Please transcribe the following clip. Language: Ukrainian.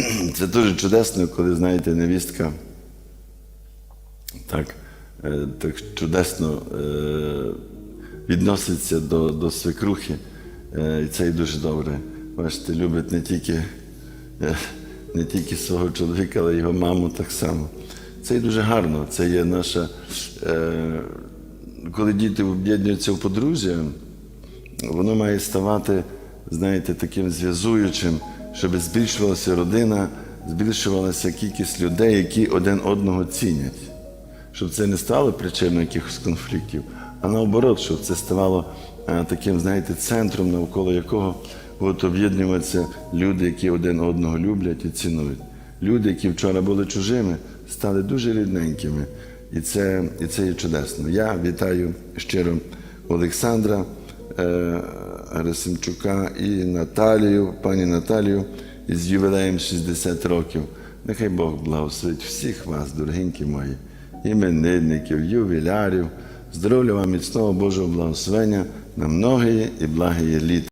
Це дуже чудесно, коли, знаєте, невістка так, е, так чудесно е, відноситься до, до свекрухи. Е, І це і дуже добре. Бачите, любить не тільки, не тільки свого чоловіка, але й його маму так само. Це і дуже гарно. Це є наша. Коли діти об'єднуються в подружжя, воно має ставати, знаєте, таким зв'язуючим, щоб збільшувалася родина, збільшувалася кількість людей, які один одного цінять. Щоб це не стало причиною якихось конфліктів, а наоборот, щоб це ставало е, таким, знаєте, центром, навколо якого будуть об'єднуватися люди, які один одного люблять і цінують. Люди, які вчора були чужими, стали дуже рідненькими. І це, і це є чудесно. Я вітаю щиро Олександра Герасимчука і Наталію, пані Наталію із ювілеєм 60 років. Нехай Бог благословить всіх вас, дорогенькі мої, іменинників, ювілярів. Здоров'я вам, міцного Божого благословення на многії і благії літа.